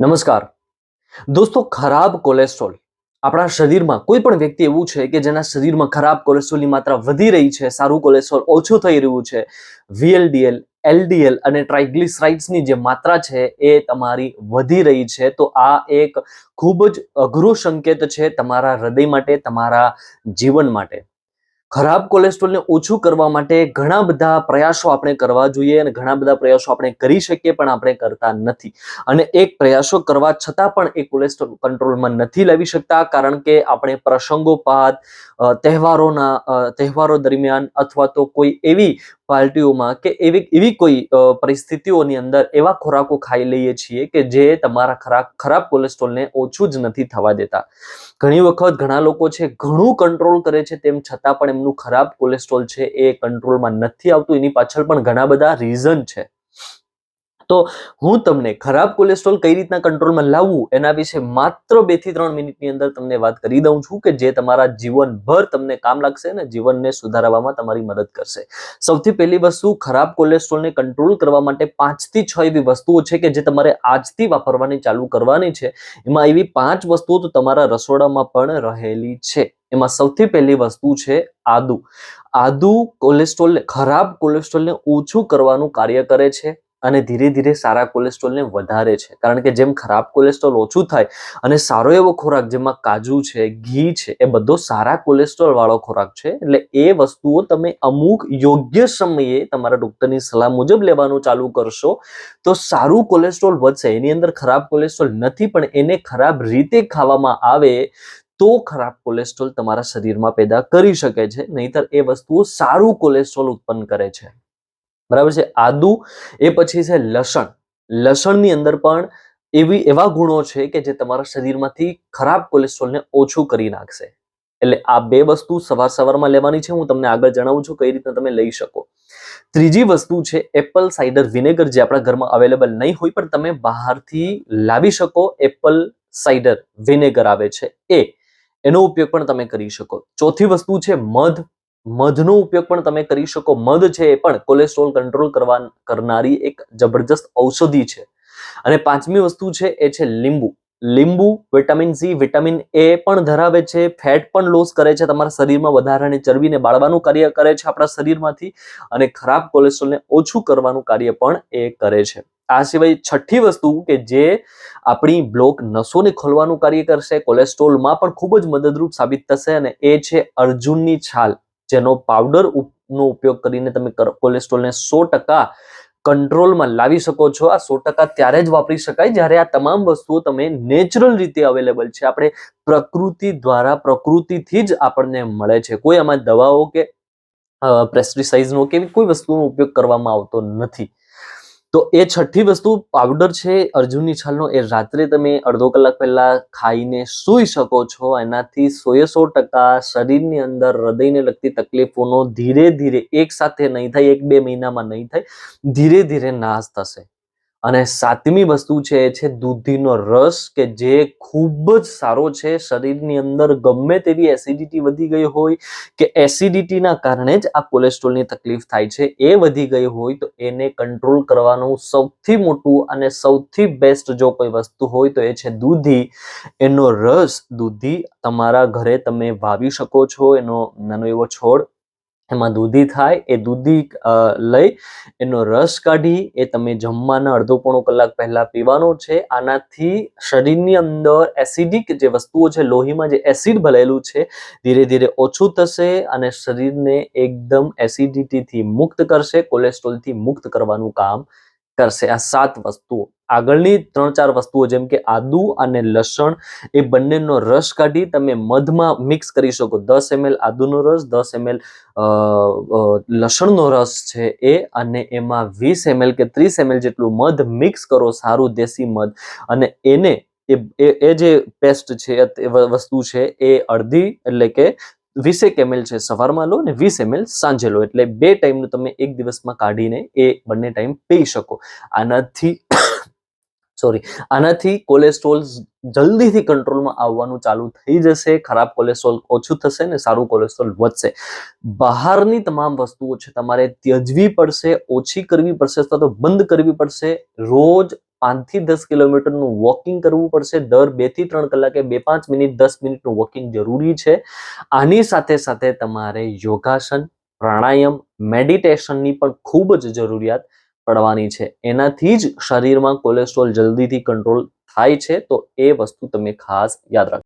નમસ્કાર. દોસ્તો, ખરાબ કોલેસ્ટ્રોલ. આપણા શરીરમાં કોઈ પણ વ્યક્તિ એવું છે કે જેના શરીરમાં ખરાબ કોલેસ્ટ્રોલની માત્રા વધી રહી છે, સારું કોલેસ્ટ્રોલ ઓછું થઈ રહ્યું છે વીએલડીએલ એલડીએલ અને ટ્રાઇગ્લિસરાઇડ્સની જે માત્રા છે એ તમારી વધી રહી છે, તો આ એક ખૂબ જ અઘરો સંકેત છે તમારા હૃદય માટે, તમારા જીવન માટે. ખરાબ કોલેસ્ટ્રોલને ઓછું કરવા માટે ઘણા બધા પ્રયાસો આપણે કરવા જોઈએ અને ઘણા બધા પ્રયાસો આપણે કરી શકીએ પણ આપણે કરતા નથી. અને એક પ્રયાસો કરવા છતાં પણ એ કોલેસ્ટ્રોલ કંટ્રોલમાં નથી લાવી શકતા કારણ કે આપણે પ્રસંગોપાત તહેવારોના તહેવારો દરમિયાન અથવા તો કોઈ એવી પાર્ટીઓમાં કે એવી એવી કોઈ પરિસ્થિતિઓની અંદર એવા ખોરાકો ખાઈ લઈએ છીએ કે જે તમારા ખરાબ ખરાબ કોલેસ્ટ્રોલને ઓછું જ નથી થવા દેતા. ઘણી વખત ઘણા લોકો છે ઘણું કંટ્રોલ કરે છે તેમ છતાં પણ એમનું ખરાબ કોલેસ્ટ્રોલ છે એ કંટ્રોલમાં નથી આવતું. એની પાછળ પણ ઘણા બધા રીઝન છે. તો હું તમને ખરાબ કોલેસ્ટ્રોલ કઈ રીતના કંટ્રોલમાં લાવવું એના વિશે માત્ર બેથી ત્રણ મિનિટની અંદર તમને વાત કરી દઉં છું કે જે તમારા જીવનભર તમને કામ લાગશે અને જીવનને સુધારવામાં તમારી મદદ કરશે. સૌથી પહેલી વસ્તુ, ખરાબ કોલેસ્ટ્રોલને કંટ્રોલ કરવા માટે પાંચથી છ એવી વસ્તુઓ છે કે જે તમારે આજથી વાપરવાની ચાલુ કરવાની છે. એમાં એવી પાંચ વસ્તુઓ તો તમારા રસોડામાં પણ રહેલી છે. એમાં સૌથી પહેલી વસ્તુ છે આદુ. આદુ કોલેસ્ટ્રોલ ખરાબ કોલેસ્ટ્રોલને ઓછું કરવાનું કાર્ય કરે છે. અને ધીરે ધીરે સારા કોલેસ્ટ્રોલને વધારે છે. કારણ કે જેમ ખરાબ કોલેસ્ટ્રોલ ઓછું થાય અને સારો એવો ખોરાક જેમાં કાજુ છે, ઘી છે, એ બધો સારા કોલેસ્ટ્રોલ વાળો ખોરાક છે, એટલે એ વસ્તુઓ તમે અમુક યોગ્ય સમયે તમારા ડોક્ટરની સલાહ મુજબ લેવાનું ચાલુ કરશો, તો સારું કોલેસ્ટ્રોલ વધશે. એની અંદર ખરાબ કોલેસ્ટ્રોલ નથી, પણ એને ખરાબ રીતે ખાવામાં આવે તો ખરાબ કોલેસ્ટ્રોલ તમારા શરીરમાં પેદા કરી શકે છે. નહીતર એ વસ્તુઓ સારું કોલેસ્ટ્રોલ ઉત્પન્ન કરે છે. બરાબર છે? આદુ, એ પછી છે લસણ. લસણની અંદર પણ એવી, એવા ગુણો છે કે જે તમારા શરીરમાંથી ખરાબ કોલેસ્ટ્રોલને ઓછું કરી નાખશે. એટલે આ બે વસ્તુ સવાર સવારમાં લેવાની છે. હું તમને આગળ જણાવું છું કઈ રીતના તમે લઈ શકો. ત્રીજી વસ્તુ છે એપલ સાઇડર વિનેગર જે આપણા ઘરમાં અવેલેબલ નહીં હોય, પણ તમે બહારથી લાવી શકો એપલ સાઇડર વિનેગર આવે છે એ. એનો ઉપયોગ પણ તમે કરી શકો. ચોથી વસ્તુ છે મધ. મધનો ઉપયોગ પણ તમે કરી શકો. મધ છે એ પણ કોલેસ્ટ્રોલ કંટ્રોલ કરવા કરનારી એક જબરજસ્ત ઔષધિ છે. અને પાંચમી વસ્તુ છે એ છે લીંબુ. લીંબુ વિટામિન સી વિટામિન એ પણ ધરાવે છે. ફેટ પણ લોસ કરે છે. તમારા શરીરમાં વધારાની ચરબીને બાળવાનું કાર્ય કરે છે આપણા શરીરમાંથી અને ખરાબ કોલેસ્ટ્રોલને ઓછું કરવાનું કાર્ય પણ એ કરે છે. આ સિવાય છઠ્ઠી વસ્તુ કે જે આપણી બ્લોક નસોને ખોલવાનું કાર્ય કરશે કોલેસ્ટ્રોલમાં પણ ખૂબ જ મદદરૂપ સાબિત થશે અને એ છે અર્જુનની છાલ. જેનો પાવડર નો ઉપયોગ કરીને તમે કોલેસ્ટ્રોલને સો ટકા કંટ્રોલમાં લાવી શકો છો. આ સો ટકા ત્યારે જ વાપરી શકાય જ્યારે આ તમામ વસ્તુઓ તમે નેચરલ રીતે અવેલેબલ છે. આપણે પ્રકૃતિ દ્વારા, પ્રકૃતિથી જ આપણને મળે છે. કોઈ આમાં દવાઓ કે પેસ્ટિસાઇડ્સનો કે કોઈ વસ્તુનો ઉપયોગ કરવામાં આવતો નથી. તો એ છઠ્ઠી વસ્તુ પાવડર છે અર્જુનની છાલનો. એ રાત્રે તમે અડધો કલાક પહેલા ખાઈને સૂઈ શકો છો. એનાથી સોએ સો ટકા શરીરની અંદર હૃદયને લગતી તકલીફોનો ધીરે ધીરે એક સાથે નહીં થાય, એક બે મહિનામાં નહીં થાય, ધીરે ધીરે નાશ થશે. અને સાતમી વસ્તુ છે એ છે દૂધીનો રસ કે જે ખૂબ જ સારો છે. શરીરની અંદર ગમે તેવી એસિડિટી વધી ગઈ હોય કે એસિડિટીના કારણે જ આ કોલેસ્ટ્રોલની તકલીફ થાય છે એ વધી ગઈ હોય તો એને કંટ્રોલ કરવાનું સૌથી મોટું અને સૌથી બેસ્ટ જો કોઈ વસ્તુ હોય તો એ છે દૂધી. એનો રસ દૂધી તમારા ઘરે તમે વાવી શકો છો. એનો નાનો એવો છોડ એમાં દૂધી થાય, એ દૂધી લઈ એનો રસ કાઢી, એ તમે જમવાના અડધો પોણો કલાક પહેલાં પીવાનો છે. આનાથી શરીરની અંદર એસિડિક જે વસ્તુઓ છે, લોહીમાં જે એસિડ ભરેલું છે, ધીરે ધીરે ઓછું થશે અને શરીરને એકદમ એસિડિટીથી મુક્ત કરશે કોલેસ્ટ્રોલથી મુક્ત કરવાનું કામ કરશે. આ સાત વસ્તુઓ. આગળની ત્રણ ચાર વસ્તુઓ, જેમ કે આદુ અને લસણ, એ બંનેનો રસ કાઢી તમે મધમાં મિક્સ કરી શકો. દસ એમએલ આદુનો રસ, દસ એમએલ લસણનો રસ છે એ, અને એમાં વીસ એમએલ કે ત્રીસ એમએલ જેટલું મધ મિક્સ કરો, સારું દેશી મધ. અને એને, એ જે પેસ્ટ છે વસ્તુ છે, એ અડધી એટલે કે વીસેક એમએલ છે, સવારમાં લો ને વીસ એમએલ સાંજે લો. એટલે બે ટાઈમનું તમે એક દિવસમાં કાઢીને એ બંને ટાઈમ પી શકો. આનાથી સોરી આનાથી કોલેસ્ટ્રોલ જલ્દીથી કંટ્રોલમાં આવવાનું ચાલુ થઈ જશે, ખરાબ કોલેસ્ટ્રોલ ઓછું થશે ને સારું કોલેસ્ટ્રોલ વધશે. બહારની તમામ વસ્તુઓ છે તમારે ત્યજવી પડશે, ઓછી કરવી પડશે અથવા તો બંધ કરવી પડશે. રોજ પાંચથી દસ કિલોમીટરનું વોકિંગ કરવું પડશે. દર બેથી ત્રણ કલાકે બે પાંચ મિનિટ, દસ મિનિટનું વોકિંગ જરૂરી છે. આની સાથે સાથે તમારે યોગાસન, પ્રાણાયામ મેડિટેશનની પણ ખૂબ જ જરૂરિયાત. પડવાની છે. એનાથી જ શરીરમાં કોલેસ્ટ્રોલ જલ્દીથી કંટ્રોલ થાય છે, તો એ વસ્તુ તમે ખાસ યાદ રાખો